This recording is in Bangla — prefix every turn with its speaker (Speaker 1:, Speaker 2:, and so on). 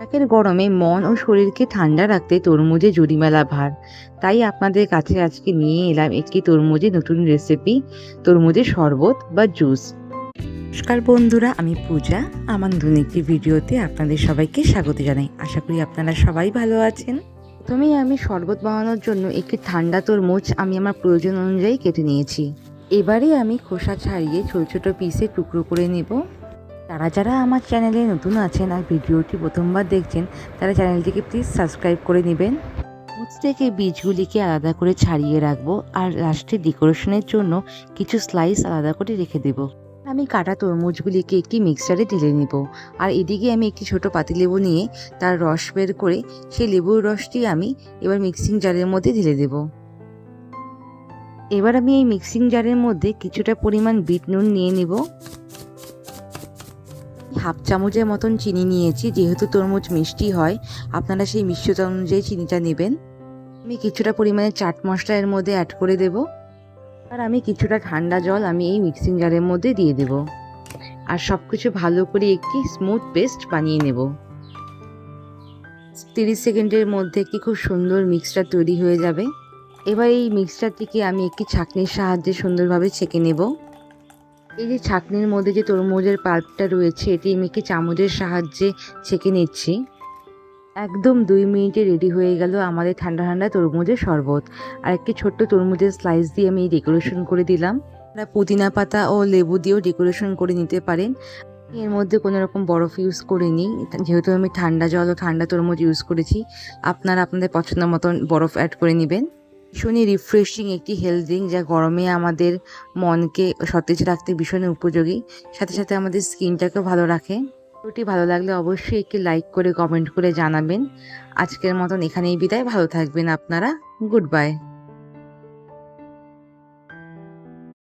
Speaker 1: একের গরমে মন ও শরীরকে ঠান্ডা রাখতে তরমুজে জুড়িমেলা ভার। তাই আপনাদের কাছে আজকে নিয়ে এলাম একটি তরমুজের নতুন রেসিপি তরমুজের শরবত বা জুস নমস্কার বন্ধুরা আমি পূজা। আমার নতুন একটি ভিডিওতে আপনাদের সবাইকে স্বাগত জানাই। আশা করি আপনারা সবাই ভালো আছেন। প্রথমেই আমি শরবত বানানোর জন্য একটি ঠান্ডা তরমুজ আমি আমার প্রয়োজন অনুযায়ী কেটে নিয়েছি। এবারে আমি খোসা ছাড়িয়ে ছোট ছোট পিসে টুকরো করে নেব। যারা যারা আমার চ্যানেলে নতুন আছেন আর ভিডিওটি প্রথমবার দেখছেন, তারা চ্যানেলটিকে প্লিজ সাবস্ক্রাইব করে নেবেন। থেকে বীজগুলিকে আলাদা করে ছাড়িয়ে রাখব আর লাস্টে ডেকোরেশনের জন্য কিছু স্লাইস আলাদা করে রেখে দেব। আমি কাটা তরমুজগুলিকে একটি মিক্সারে ঢেলে নেব আর এদিকে আমি একটি ছোট পাতিলেবু নিয়ে তার রস বের করে সেই লেবুর রসটি আমি এবার মিক্সিং জারের মধ্যে ঢেলে দেব। এবার আমি এই মিক্সিং জারের মধ্যে কিছুটা পরিমাণ বিট নুন নিয়ে নেব। হাফ চামচের মতন চিনি নিয়েছি, যেহেতু তরমুজ মিষ্টি হয়, আপনারা সেই মিষ্টতা অনুযায়ী চিনিটা নেবেন। আমি কিছুটা পরিমাণে চাট মশলা এর মধ্যে অ্যাড করে দেব। আর আমি কিছুটা ঠান্ডা জল আমি এই মিক্সিং জারের মধ্যে দিয়ে দেব। আর সব কিছু ভালো করে একটি স্মুথ পেস্ট বানিয়ে নেব। তিরিশ সেকেন্ডের মধ্যে একটি খুব সুন্দর মিক্সচার তৈরি হয়ে যাবে। এবার এই মিক্সচারটিকে আমি একটি ছাঁকনির সাহায্যে সুন্দরভাবে ছেঁকে নেব। এই যে ছাঁকনির মধ্যে যে তরমুজের পাল্পটা রয়েছে, এটি আমি একটি চামচের সাহায্যে ছেঁকে নিচ্ছি? একদম দুই মিনিটে রেডি হয়ে গেল আমাদের ঠান্ডা ঠান্ডা তরমুজের শরবত। আর একটি ছোট্ট তরমুজের স্লাইস দিয়ে আমি ডেকোরেশন করে দিলাম। আপনারা পুদিনা পাতা ও লেবু দিয়েও ডেকোরেশন করে নিতে পারেন। এর মধ্যে কোনো রকম বরফ ইউজ করিনি যেহেতু আমি ঠান্ডা জল ও ঠান্ডা তরমুজ ইউজ করেছি, আপনারা আপনাদের পছন্দ মতন বরফ অ্যাড করে নেবেন। ভীষণই রিফ্রেশিং একটি হেলথ ড্রিঙ্ক যা গরমে আমাদের মনকে সতেজ রাখতে ভীষণ উপযোগী। সাথে সাথে আমাদের স্কিনটাকেও ভালো রাখে। ভিডিওটি ভালো লাগলে অবশ্যই একটি লাইক করে কমেন্ট করে জানাবেন। আজকের মতন এখানেই বিদায়। ভালো থাকবেন আপনারা। Good bye